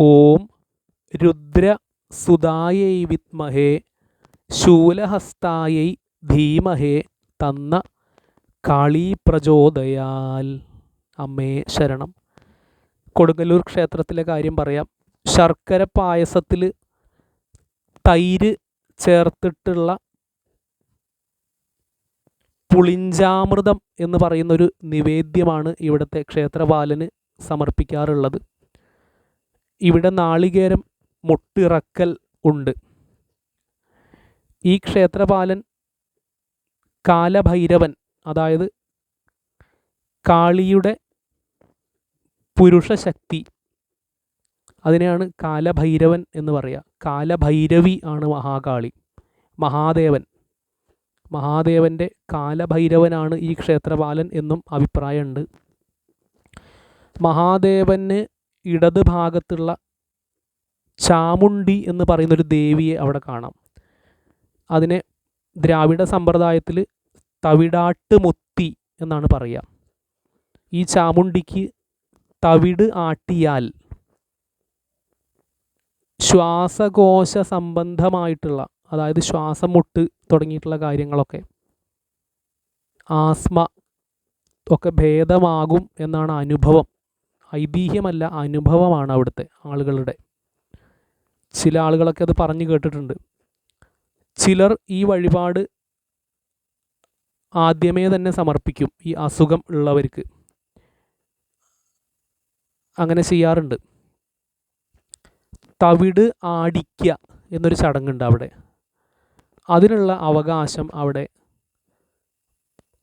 ഓം രുദ്ര സുതായൈ വിത്മഹേ ശൂലഹസ്തായൈ ധീമഹേ തന്ന കാളീ പ്രചോദയാൽ. അമ്മേ ശരണം. കൊടുങ്ങല്ലൂർ ക്ഷേത്രത്തിലെ കാര്യം പറയാം. ശർക്കര പായസത്തിൽ തൈര് ചേർത്തിട്ടുള്ള പുളിഞ്ചാമൃതം എന്ന് പറയുന്നൊരു നിവേദ്യമാണ് ഇവിടുത്തെ ക്ഷേത്രപാലന് സമർപ്പിക്കാറുള്ളത്. ഇവിടെ നാളികേരം മുട്ടിറക്കൽ ഉണ്ട്. ഈ ക്ഷേത്രപാലൻ കാലഭൈരവൻ അതായത് കാളിയുടെ പുരുഷശക്തി അതിനെയാണ് കാലഭൈരവൻ എന്ന് പറയുക കാലഭൈരവി ആണ് മഹാകാളി മഹാദേവൻ. മഹാദേവന്റെ കാലഭൈരവനാണ് ഈ ക്ഷേത്രപാലൻ എന്നും അഭിപ്രായമുണ്ട്. മഹാദേവന് ഇടത് ഭാഗത്തുള്ള ചാമുണ്ടി എന്ന് പറയുന്നൊരു ദേവിയെ അവിടെ കാണാം. അതിനെ ദ്രാവിഡ സമ്പ്രദായത്തിൽ തവിടാട്ട് മുത്തി എന്നാണ് പറയുക. ഈ ചാമുണ്ടിക്ക് തവിട് ആട്ടിയാൽ ശ്വാസകോശ സംബന്ധമായിട്ടുള്ള അതായത് ശ്വാസം മുട്ട് തുടങ്ങിയിട്ടുള്ള കാര്യങ്ങളൊക്കെ ആസ്മ ഒക്കെ ഭേദമാകും എന്നാണ് അനുഭവം. ഐതിഹ്യമല്ല അനുഭവമാണ് അവിടുത്തെ ആളുകളുടെ. ചില ആളുകളൊക്കെ അത് പറഞ്ഞു കേട്ടിട്ടുണ്ട്. ചിലർ ഈ വഴിപാട് ആദ്യമേ തന്നെ സമർപ്പിക്കും ഈ അസുഖം ഉള്ളവർക്ക്. അങ്ങനെ ചെയ്യാറുണ്ട്. തവിട് ആടിക്ക എന്നൊരു ചടങ്ങുണ്ട് അവിടെ. അതിനുള്ള അവകാശം അവിടെ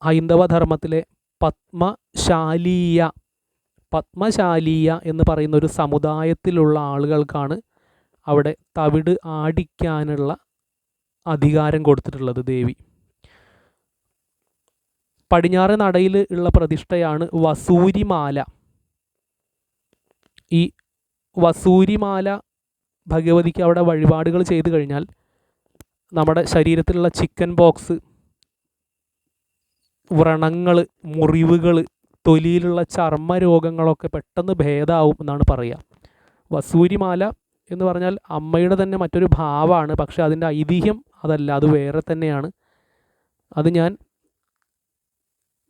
ഹൈന്ദവ ധർമ്മത്തിലെ പത്മശാലീയ പത്മശാലീയ എന്ന് പറയുന്ന ഒരു സമുദായത്തിലുള്ള ആളുകൾക്കാണ് അവിടെ തവിട് ആടിക്കാനുള്ള അധികാരം കൊടുത്തിട്ടുള്ളത് ദേവി. പടിഞ്ഞാറ് നടയിൽ ഉള്ള പ്രതിഷ്ഠയാണ് വസൂരിമാല. ഈ വസൂരിമാല ഭഗവതിക്ക് അവിടെ വഴിപാടുകൾ ചെയ്തു കഴിഞ്ഞാൽ നമ്മുടെ ശരീരത്തിലുള്ള ചിക്കൻ ബോക്സ് വ്രണങ്ങൾ മുറിവുകൾ തൊലിയിലുള്ള ചർമ്മ രോഗങ്ങളൊക്കെ പെട്ടെന്ന് ഭേദമാവും എന്നാണ് പറയുക വസൂരിമാല എന്ന് പറഞ്ഞാൽ അമ്മയുടെ തന്നെ മറ്റൊരു ഭാവമാണ് പക്ഷെ അതിന്റെ ഐതിഹ്യം അതല്ല അത് വേറെ തന്നെയാണ്. അത് ഞാൻ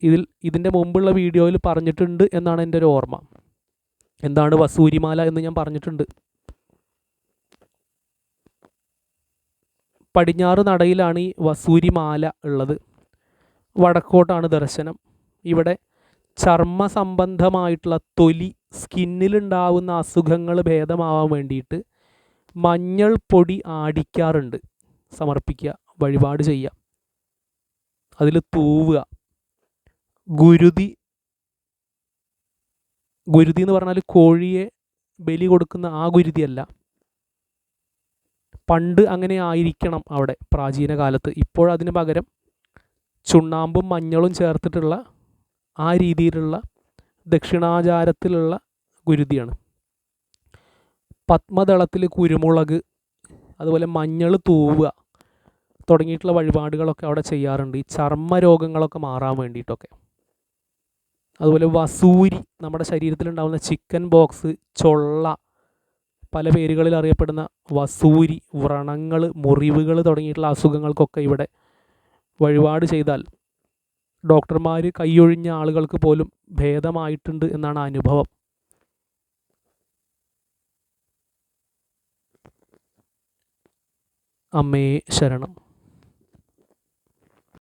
ഇതിൽ ഇതിന്റെ മുമ്പുള്ള വീഡിയോയിൽ പറഞ്ഞിട്ടുണ്ട് എന്നാണ് എന്റെ ഒരു ഓർമ്മ. എന്താണ് വസൂരിമാല എന്ന് ഞാൻ പറഞ്ഞിട്ടുണ്ട്. പടിഞ്ഞാറ് നടയിലാണ് ഈ വസൂരിമാല ഉള്ളത്. വടക്കോട്ടാണ് ദർശനം. ഇവിടെ ചർമ്മ സംബന്ധമായിട്ടുള്ള തൊലി സ്കിന്നിലുണ്ടാവുന്ന അസുഖങ്ങൾ ഭേദമാവാൻ വേണ്ടിയിട്ട് മഞ്ഞൾ പൊടി ആടിക്കാറുണ്ട്. സമർപ്പിക്കുക വഴിപാട് ചെയ്യുക. അതിൽ തൂവുക. ഗുരുതി ഗുരുതി എന്ന് പറഞ്ഞാൽ കോഴിയെ ബലി കൊടുക്കുന്ന ആ ഗുരുതിയല്ല പണ്ട് അങ്ങനെ ആയിരിക്കണം അവിടെ പ്രാചീന കാലത്ത് ഇപ്പോഴതിന് പകരം ചുണ്ണാമ്പും മഞ്ഞളും ചേർത്തിട്ടുള്ള ആ രീതിയിലുള്ള ദക്ഷിണാചാരത്തിലുള്ള ഗുരുതിയാണ്. പത്മദളത്തിൽ കുരുമുളക് അതുപോലെ മഞ്ഞൾ തൂവുക തുടങ്ങിയിട്ടുള്ള വഴിപാടുകളൊക്കെ അവിടെ ചെയ്യാറുണ്ട്. ഈ ചർമ്മ രോഗങ്ങളൊക്കെ മാറാൻ വേണ്ടിയിട്ടൊക്കെ. അതുപോലെ വസൂരി നമ്മുടെ ശരീരത്തിലുണ്ടാകുന്ന ചിക്കൻ ബോക്സ് ചൊള്ള പല പേരുകളിൽ അറിയപ്പെടുന്ന വസൂരി വ്രണങ്ങൾ മുറിവുകൾ തുടങ്ങിയിട്ടുള്ള അസുഖങ്ങൾക്കൊക്കെ ഇവിടെ വഴിപാട് ചെയ്താൽ ഡോക്ടർമാർ കൈയൊഴിഞ്ഞ ആളുകൾക്ക് പോലും ഭേദമായിട്ടുണ്ട് എന്നാണ് അനുഭവം. അമ്മയെ ശരണം.